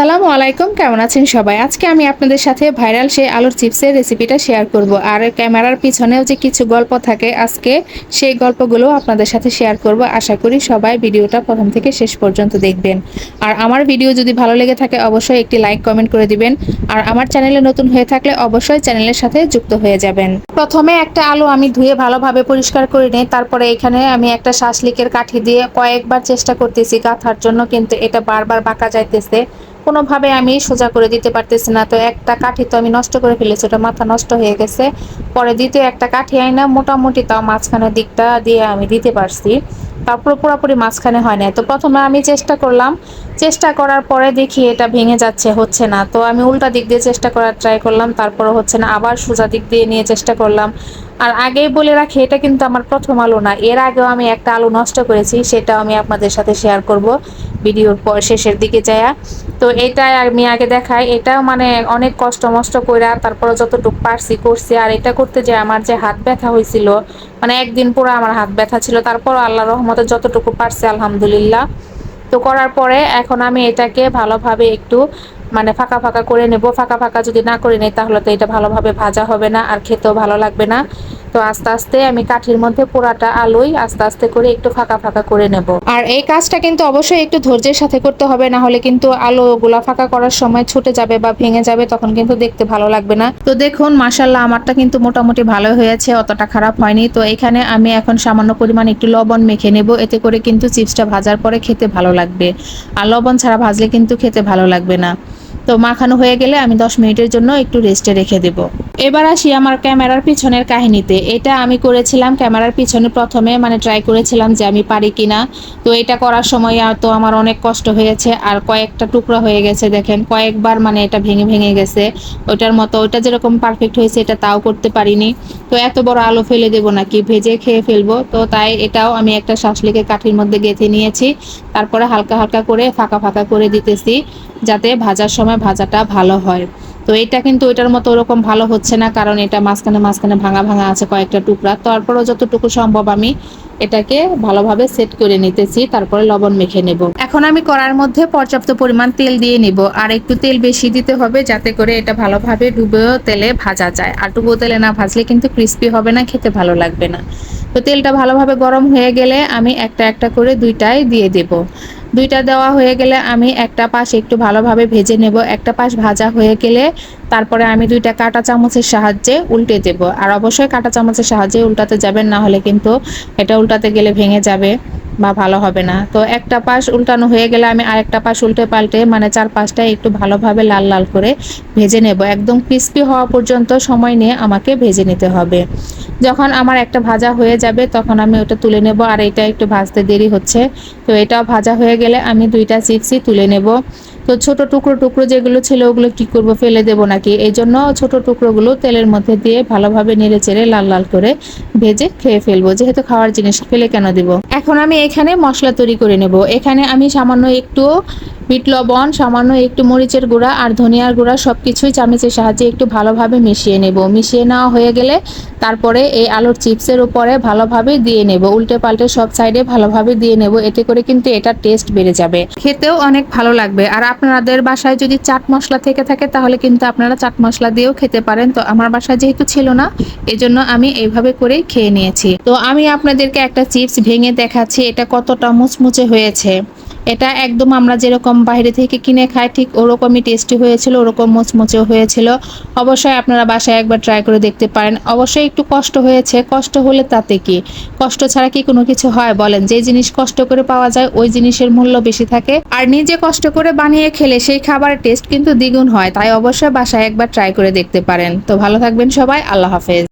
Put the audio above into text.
আসসালামু আলাইকুম, কেমন আছেন সবাই? আজকে আমি আপনাদের সাথে ভাইরাল সেই আলুর চিপসের রেসিপিটা শেয়ার করব। আর ক্যামেরার পিছনেও যে কিছু গল্প থাকে, আজকে সেই গল্পগুলো আপনাদের সাথে শেয়ার করব। আশা করি সবাই ভিডিওটা প্রথম থেকে শেষ পর্যন্ত দেখবেন। আর আমার ভিডিও যদি ভালো লেগে থাকে, অবশ্যই একটি লাইক কমেন্ট করে দিবেন। আর আমার চ্যানেলে নতুন হয়ে থাকলে অবশ্যই চ্যানেলের সাথে যুক্ত হয়ে যাবেন। প্রথমে একটা আলু আমি ধুয়ে ভালোভাবে পরিষ্কার করে নিই। তারপরে এখানে আমি একটা শাসলিকের কাঠি দিয়ে কয়েকবার চেষ্টা করতেছি গাঁথার জন্য, কিন্তু এটা বারবার বাঁকা যাইতেছে। কোনোভাবে আমি সোজা করে দিতে পারতেছি না। তো একটা কাঠি তো আমি নষ্ট করে ফেলেছি, ওটা মাথা নষ্ট হয়ে গেছে। পরে দ্বিতীয় একটা কাঠি আইনা, মোটামুটি তাও মাঝখানের দিকটা দিয়ে আমি দিতে পারছি। তারপর পুরোপুরি মাঝখানে হয় না তো প্রথমে আমি চেষ্টা করলাম। চেষ্টা করার পরে দেখি এটা ভেঙে যাচ্ছে, হচ্ছে না। তো আমি উল্টা দিক দিয়ে চেষ্টা করার ট্রাই করলাম তারপরে হচ্ছে না। আবার সোজা দিক দিয়ে নিয়ে চেষ্টা করলাম। আর আগেই বলে রাখি, এটা কিন্তু আমার প্রথম আলু না। এর আগেও আমি একটা আলু নষ্ট করেছি, সেটাও আমি আপনাদের সাথে শেয়ার করব। ভিডিওর পর শেষের দিকে যায়া। তো এটাই আমি আগে দেখাই। এটাও মানে অনেক কষ্ট মষ্ট কইরা তারপরে যতটুকু পারছি করছি। আর এটা করতে যে আমার যে হাত ব্যথা হয়েছিল মানে একদিন পুরো আমার হাত ব্যথা ছিল তারপর আল্লাহ রহমতে যতটুকু পারছি, আলহামদুলিল্লাহ। তো করার পরে এখন আমি এটাকে ভালোভাবে একটু মানে ফাঁকা ফাঁকা করে নেব। ফাঁকা ফাঁকা যদি না করে নিই, তাহলে তো এটা ভালোভাবে ভাজা হবে না, আর খেতেও ভালো লাগবে না। তো আস্তে আস্তে আমি কাঠির মধ্যে পুরাটা আলুই আস্তে আস্তে করে একটু ফাঁকা ফাঁকা করে নেব। আর এই কাজটা কিন্তু অবশ্যই একটু ধৈর্যের সাথে করতে হবে, না হলে কিন্তু আলুগুলা ফাঁকা করার সময় ছুটে যাবে বা ভেঙে যাবে, তখন কিন্তু দেখতে ভালো লাগবে না। তো দেখুন মাসাল্লাহ আমারটা কিন্তু মোটামুটি ভালো হয়েছে, অতটা খারাপ হয়নি। তো এখানে আমি এখন সামান্য পরিমাণ একটু লবণ মেখে নেব, এতে করে কিন্তু চিপসটা ভাজার পরে খেতে ভালো লাগবে। আর লবণ ছাড়া ভাজলে কিন্তু খেতে ভালো লাগবে না। তো মাখানো হয়ে গেলে আমি দশ মিনিটের জন্য একটু রেস্টে রেখে দেব। এবার আসি আমার ক্যামেরার পিছনের কাহিনীতে। এটা আমি করেছিলাম, ক্যামেরার পিছনে প্রথমে মানে ট্রাই করেছিলাম যে আমি পারি কিনা। তো এটা করার সময় তো আমার অনেক কষ্ট হয়েছে আর কয়েকটা টুকরো হয়ে গেছে দেখেন, কয়েকবার মানে এটা ভেঙে ভেঙে গেছে। ওইটার মতো ওইটা যেরকম পারফেক্ট হয়েছে এটা তাও করতে পারিনি। তো এত বড় আলু ফেলে দেবো নাকি? ভেজে খেয়ে ফেলব। তো তাই এটাও আমি একটা শাসলিকে কাঠির মধ্যে গেঁথে নিয়েছি। তারপরে হালকা হালকা করে ফাঁকা ফাঁকা করে দিতেছি, যাতে ভাজার সময় ভাজাটা ভালো হয়। তো এটা কিন্তু ওইটার মতো ওরকম ভালো হচ্ছে না, কারণ এটা মাঝখানে মাঝখানে ভাঙা ভাঙা আছে কয়েকটা টুকরা। তারপরেও যতটুকু সম্ভব আমি এটাকে ভালোভাবে সেট করে নিতেছি, তারপরে লবণ মেখে নেব। এখন আমি কড়ার মধ্যে পর্যাপ্ত পরিমাণ তেল দিয়ে নিব, আর একটু তেল বেশি দিতে হবে যাতে করে এটা ভালোভাবে ডুবেও তেলে ভাজা যায়। আর ডুবো তেলে না ভাজলে কিন্তু ক্রিস্পি হবে না, খেতে ভালো লাগবে না। তো তেলটা ভালোভাবে গরম হয়ে গেলে আমি একটা একটা করে দুইটাই দিয়ে দেব। দুইটা দেওয়া হয়ে গেলে আমি একটা পাশ একটু ভালোভাবে ভেজে নেব, একটা পাশ ভাজা হয়ে গেলে তারপরে আমি দুইটা কাটা চামচের সাহায্যে উল্টে দেব। আর অবশ্যই কাটা চামচের সাহায্যে উল্টাতে যাবেন, না হলে কিন্তু এটা উল্টাতে গেলে ভেঙে যাবে। বা ভালো হবে না। তো একটা পাশ উল্টানো হয়ে গেলে আমি আরেকটা পাশ উল্টে পাল্টে মানে চার পাশটা একটু ভালোভাবে লাল লাল করে ভেজে নেব। একদম ক্রিস্পি হওয়া পর্যন্ত সময় নিয়ে আমাকে ভেজে নিতে হবে। যখন আমার একটা ভাজা হয়ে যাবে তখন আমি ওটা তুলে নেব আর এটা একটু ভাজতে দেরি হচ্ছে। তো এটাও ভাজা হয়ে গেলে আমি দুইটা চিপসই তুলে নেব। তো ছোট টুকরো টুকরো যেগুলো ছিল ওগুলো কি করব, ফেলে দেব নাকি? এই জন্য ছোটো টুকরোগুলো তেলের মধ্যে দিয়ে ভালোভাবে নেড়ে চেড়ে লাল লাল করে ভেজে খেয়ে ফেলব। যেহেতু খাওয়ার জিনিস, ফেলে কেন দিব? এখন আমি এখানে মশলা তৈরি করে নেব। এখানে আমি সামান্য একটু বিট, লবণ, সামান্য একটু মরিচের গুঁড়া আর ধনিয়ার গুঁড়া সব কিছুই চামচের সাহায্যে একটু ভালোভাবে মিশিয়ে নেব। মিশিয়ে নেওয়া হয়ে গেলে তারপরে এই আলুর চিপসের উপরে ভালোভাবে দিয়ে নেব। উল্টে পাল্টে সব সাইডে ভালোভাবে দিয়ে নেব। এতে করে কিন্তু এটা টেস্ট বেড়ে যাবে। খেতেও অনেক ভালো লাগবে। আর আপনাদের বাসায় যদি চাট মশলা থেকে থাকে তাহলে কিন্তু আপনারা চাট মশলা দিয়েও খেতে পারেন। তো আমার বাসায় যেহেতু ছিল না, এজন্য আমি এইভাবে করেই খেয়ে নিয়েছি। তো আমি আপনাদেরকে একটা চিপস ভেঙে দেখাচ্ছি। এটা কতটা মুচমুচে হয়েছে। এটা একদম আমরা যেরকম বাইরে থেকে কিনে খাই, ঠিক ওরকমই টেস্টি হয়েছিল, ওরকম মুচমুচেও হয়েছিল। অবশ্যই আপনারা বাসায় একবার ট্রাই করে দেখতে পারেন। অবশ্যই একটু কষ্ট হয়েছে। কষ্ট হলে তাতে কি? কষ্ট ছাড়া কি কোনো কিছু হয়? বলেন, যে জিনিস কষ্ট করে পাওয়া যায়, ওই জিনিসের মূল্য বেশি থাকে। আর নিজে কষ্ট করে বানিয়ে খেলে সেই খাবারের টেস্ট কিন্তু দ্বিগুণ হয়। তাই অবশ্যই বাসায় একবার ট্রাই করে দেখতে পারেন। তো ভালো থাকবেন সবাই। আল্লাহ হাফেজ।